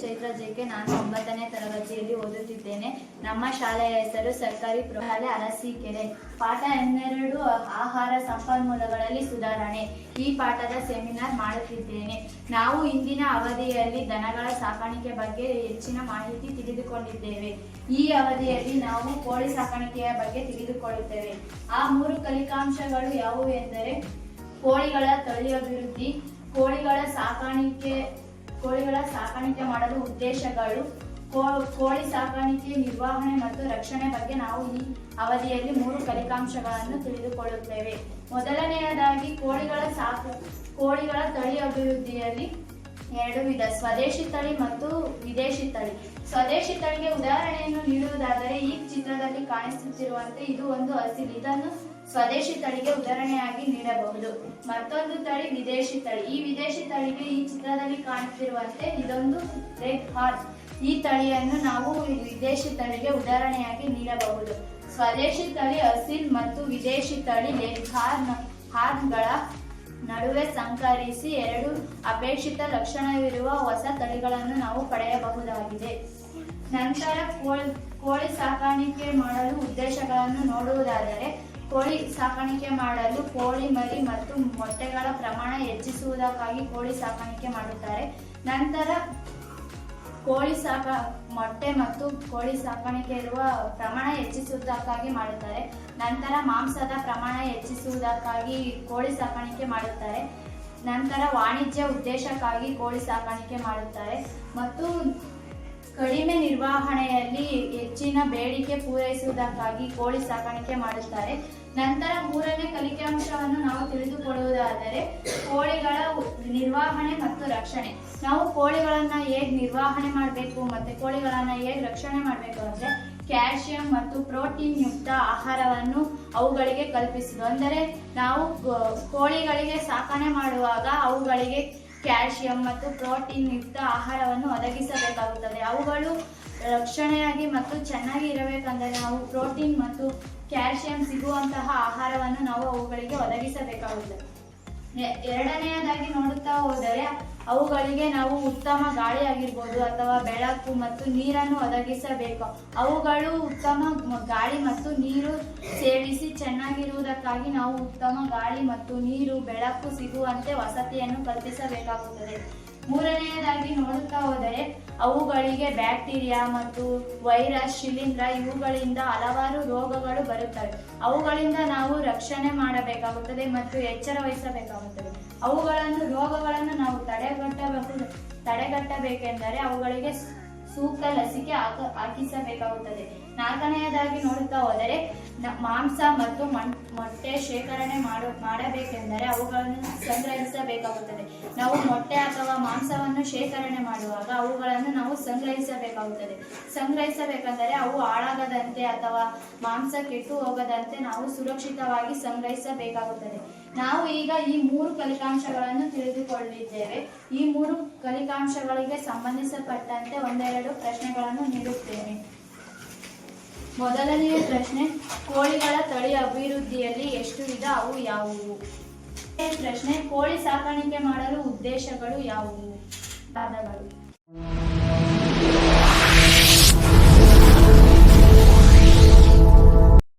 Chaitra JK ನಾನು ಒಂಬತ್ತನೇ ತರಗತಿಯಲ್ಲಿ ಓದುತ್ತಿದ್ದೇನೆ. ನಮ್ಮ ಶಾಲೆಯ ಹೆಸರು ಸರ್ಕಾರಿ ಪ್ರೌಢಶಾಲೆ ಅರಸೀಕೆರೆ. ಪಾಠ ಹನ್ನೆರಡು ಆಹಾರ ಸಂಪನ್ಮೂಲಗಳಲ್ಲಿ ಸುಧಾರಣೆ. ಈ ಪಾಠದ ಸೆಮಿನಾರ್ ಮಾಡುತ್ತಿದ್ದೇನೆ. ನಾವು ಇಂದಿನ ಅವಧಿಯಲ್ಲಿ ದನಗಳ ಸಾಕಾಣಿಕೆ ಬಗ್ಗೆ ಹೆಚ್ಚಿನ ಮಾಹಿತಿ ತಿಳಿದುಕೊಂಡಿದ್ದೇವೆ. ಈ ಅವಧಿಯಲ್ಲಿ ನಾವು ಕೋಳಿ ಸಾಕಾಣಿಕೆಯ ಬಗ್ಗೆ ತಿಳಿದುಕೊಳ್ಳುತ್ತೇವೆ. ಆ ಮೂರು ಕಲಿಕಾಂಶಗಳು ಯಾವುವು ಎಂದರೆ ಕೋಳಿಗಳ ತಳಿ ಅಭಿವೃದ್ಧಿ ಕೋಳಿಗಳ ಸಾಕಾಣಿಕೆ ಕೋಳಿಗಳ ಸಾಕಾಣಿಕೆ ಮಾಡಲು ಉದ್ದೇಶಗಳು. ಕೋಳಿ ಸಾಕಾಣಿಕೆ ನಿರ್ವಹಣೆ ಮತ್ತು ರಕ್ಷಣೆ ಬಗ್ಗೆ ನಾವು ಈ ಅವಧಿಯಲ್ಲಿ ಮೂರು ಫಲಿತಾಂಶಗಳನ್ನು ತಿಳಿದುಕೊಳ್ಳುತ್ತೇವೆ. ಮೊದಲನೆಯದಾಗಿ ಕೋಳಿಗಳ ಸಾಕು, ಕೋಳಿಗಳ ತಳಿ ಅಭಿವೃದ್ಧಿಯಲ್ಲಿ ಎರಡು ವಿಧ, ಸ್ವದೇಶಿ ತಳಿ ಮತ್ತು ವಿದೇಶಿ ತಳಿ. ಸ್ವದೇಶಿ ತಳಿಗೆ ಉದಾಹರಣೆಯನ್ನು ನೀಡುವುದಾದರೆ ಈ ಚಿತ್ರದಲ್ಲಿ ಕಾಣಿಸುತ್ತಿರುವಂತೆ ಇದು ಒಂದು ಅಸಿಲ್ ಇದನ್ನು ಸ್ವದೇಶಿ ತಳಿಗೆ ಉದಾಹರಣೆಯಾಗಿ ನೀಡಬಹುದು. ಮತ್ತೊಂದು ತಳಿ ವಿದೇಶಿ ತಳಿ. ಈ ವಿದೇಶಿ ತಳಿಗೆ ಈ ಚಿತ್ರದಲ್ಲಿ ಕಾಣುತ್ತಿರುವಂತೆ ಇದೊಂದು ರೆಡ್ ಹಾರ್ಸ್ ಈ ತಳಿಯನ್ನು ನಾವು ವಿದೇಶಿ ತಳಿಗೆ ಉದಾಹರಣೆಯಾಗಿ ನೀಡಬಹುದು. ಸ್ವದೇಶಿ ತಳಿ ಅಸಿಲ್ ಮತ್ತು ವಿದೇಶಿ ತಳಿ ಲೆಗ್ ಹಾರ್ನ್, ಹಾರ್ನ್ಗಳ ನಡುವೆ ಸಂಕರಿಸಿ ಎರಡು ಅಪೇಕ್ಷಿತ ಲಕ್ಷಣವಿರುವ ಹೊಸ ತಳಿಗಳನ್ನು ನಾವು ಪಡೆಯಬಹುದಾಗಿದೆ. ನಂತರ ಕೋಳಿ ಕೋಳಿ ಸಾಕಾಣಿಕೆ ನೋಡುವುದಾದರೆ ಕೋಳಿ ಸಾಕಾಣಿಕೆ ಮಾಡಲು ಕೋಳಿ ಮರಿ ಮತ್ತು ಮೊಟ್ಟೆಗಳ ಪ್ರಮಾಣ ಹೆಚ್ಚಿಸುವುದಕ್ಕಾಗಿ ಕೋಳಿ ಸಾಕಾಣಿಕೆ ಮಾಡುತ್ತಾರೆ. ನಂತರ ಕೋಳಿ ಸಾಕ, ಮೊಟ್ಟೆ ಮತ್ತು ಕೋಳಿ ಸಾಕಾಣಿಕೆ ಇರುವ ಪ್ರಮಾಣ ಹೆಚ್ಚಿಸುವುದಕ್ಕಾಗಿ ಮಾಡುತ್ತಾರೆ. ನಂತರ ಮಾಂಸದ ಪ್ರಮಾಣ ಹೆಚ್ಚಿಸುವುದಕ್ಕಾಗಿ ಕೋಳಿ ಸಾಕಾಣಿಕೆ ಮಾಡುತ್ತಾರೆ. ನಂತರ ವಾಣಿಜ್ಯ ಉದ್ದೇಶಕ್ಕಾಗಿ ಕೋಳಿ ಸಾಕಾಣಿಕೆ ಮಾಡುತ್ತಾರೆ. ಮತ್ತು ಕಡಿಮೆ ನಿರ್ವಹಣೆಯಲ್ಲಿ ಹೆಚ್ಚಿನ ಬೇಡಿಕೆ ಪೂರೈಸುವುದಕ್ಕಾಗಿ ಕೋಳಿ ಸಾಕಾಣಿಕೆ ಮಾಡುತ್ತಾರೆ. ನಂತರ ಮೂರನೇ ಕಲಿಕಾಂಶವನ್ನು ನಾವು ತಿಳಿದುಕೊಳ್ಳುವುದಾದರೆ ಕೋಳಿಗಳ ನಿರ್ವಹಣೆ ಮತ್ತು ರಕ್ಷಣೆ. ನಾವು ಕೋಳಿಗಳನ್ನ ಹೇಗೆ ನಿರ್ವಹಣೆ ಮಾಡಬೇಕು ಮತ್ತೆ ಕೋಳಿಗಳನ್ನ ಹೇಗೆ ರಕ್ಷಣೆ ಮಾಡಬೇಕು ಅಂದ್ರೆ ಕ್ಯಾಲ್ಸಿಯಂ ಮತ್ತು ಪ್ರೋಟೀನ್ ಯುಕ್ತ ಆಹಾರವನ್ನು ಅವುಗಳಿಗೆ ಕಲ್ಪಿಸುವುದು. ಅಂದರೆ ನಾವು ಕೋಳಿಗಳಿಗೆ ಸಾಕಣೆ ಮಾಡುವಾಗ ಅವುಗಳಿಗೆ ಕ್ಯಾಲ್ಸಿಯಂ ಮತ್ತು ಪ್ರೋಟೀನ್ ಯುಕ್ತ ಆಹಾರವನ್ನು ಒದಗಿಸಬೇಕಾಗುತ್ತದೆ. ಅವುಗಳು ರಕ್ಷಣೆಯಾಗಿ ಮತ್ತು ಚೆನ್ನಾಗಿ ಇರಬೇಕಂದರೆ ನಾವು ಪ್ರೋಟೀನ್ ಮತ್ತು ಕ್ಯಾಲ್ಸಿಯಂ ಸಿಗುವಂತಹ ಆಹಾರವನ್ನು ನಾವು ಅವುಗಳಿಗೆ ಒದಗಿಸಬೇಕಾಗುತ್ತದೆ. ಎರಡನೆಯದಾಗಿ ನೋಡುತ್ತಾ ಹೋದರೆ, ಅವುಗಳಿಗೆ ನಾವು ಉತ್ತಮ ಗಾಳಿ ಆಗಿರ್ಬೋದು ಅಥವಾ ಬೆಳಕು ಮತ್ತು ನೀರನ್ನು ಒದಗಿಸಬೇಕು. ಅವುಗಳು ಉತ್ತಮ ಗಾಳಿ ಮತ್ತು ನೀರು ಸೇವಿಸಿ ಚೆನ್ನಾಗಿರುವುದಕ್ಕಾಗಿ ನಾವು ಉತ್ತಮ ಗಾಳಿ ಮತ್ತು ನೀರು, ಬೆಳಕು, ಸಿಗುವಂತೆ ವಸತಿಯನ್ನು ಕಲ್ಪಿಸಬೇಕಾಗುತ್ತದೆ. ಮೂರನೆಯದಾಗಿ ನೋಡುತ್ತಾ ಹೋದರೆ, ಅವುಗಳಿಗೆ ಬ್ಯಾಕ್ಟೀರಿಯಾ ಮತ್ತು ವೈರಸ್, ಶಿಲೀಂಧ್ರ ಇವುಗಳಿಂದ ಹಲವಾರು ರೋಗಗಳು ಬರುತ್ತವೆ. ಅವುಗಳಿಂದ ನಾವು ರಕ್ಷಣೆ ಮಾಡಬೇಕಾಗುತ್ತದೆ ಮತ್ತು ಎಚ್ಚರ ವಹಿಸಬೇಕಾಗುತ್ತದೆ. ಅವುಗಳನ್ನು, ರೋಗಗಳನ್ನು ನಾವು ತಡೆಗಟ್ಟಬಹುದು. ತಡೆಗಟ್ಟಬೇಕೆಂದರೆ ಅವುಗಳಿಗೆ ಸೂಕ್ತ ಲಸಿಕೆ ಹಾಕ ಹಾಕಿಸಬೇಕಾಗುತ್ತದೆ. ನಾಲ್ಕನೆಯದಾಗಿ ನೋಡುತ್ತಾ ಹೋದರೆ ಮಾಂಸ ಮತ್ತು ಮೊಟ್ಟೆ ಶೇಖರಣೆ ಮಾಡು ಮಾಡಬೇಕೆಂದರೆ ಅವುಗಳನ್ನು ಸಂಗ್ರಹಿಸಬೇಕಾಗುತ್ತದೆ. ನಾವು ಮೊಟ್ಟೆ ಅಥವಾ ಮಾಂಸವನ್ನು ಶೇಖರಣೆ ಮಾಡುವಾಗ ಅವುಗಳನ್ನು ನಾವು ಸಂಗ್ರಹಿಸಬೇಕಾಗುತ್ತದೆ. ಸಂಗ್ರಹಿಸಬೇಕೆಂದರೆ ಅವು ಹಾಳಾಗದಂತೆ ಅಥವಾ ಮಾಂಸ ಕೆಟ್ಟು ಹೋಗದಂತೆ ನಾವು ಸುರಕ್ಷಿತವಾಗಿ ಸಂಗ್ರಹಿಸಬೇಕಾಗುತ್ತದೆ. ನಾವು ಈಗ ಈ ಮೂರು ಫಲಿತಾಂಶಗಳನ್ನು ತಿಳಿದುಕೊಳ್ಳಿದ್ದೇವೆ ಈ ಮೂರು ಫಲಿತಾಂಶಗಳಿಗೆ ಸಂಬಂಧಿಸಪಟ್ಟಂತೆ ಒಂದೆರಡು ಪ್ರಶ್ನೆಗಳನ್ನು ನೀಡುತ್ತೇನೆ. ಮೊದಲನೆಯ ಪ್ರಶ್ನೆ, ಕೋಳಿಗಳ ತಳಿ ಅಭಿವೃದ್ಧಿಯಲ್ಲಿ ಎಷ್ಟು ವಿಧ, ಅವು ಯಾವುವು? ಪ್ರಶ್ನೆ, ಕೋಳಿ ಸಾಕಾಣಿಕೆ ಮಾಡಲು ಉದ್ದೇಶಗಳು ಯಾವುವು? ಪಾದಗಳು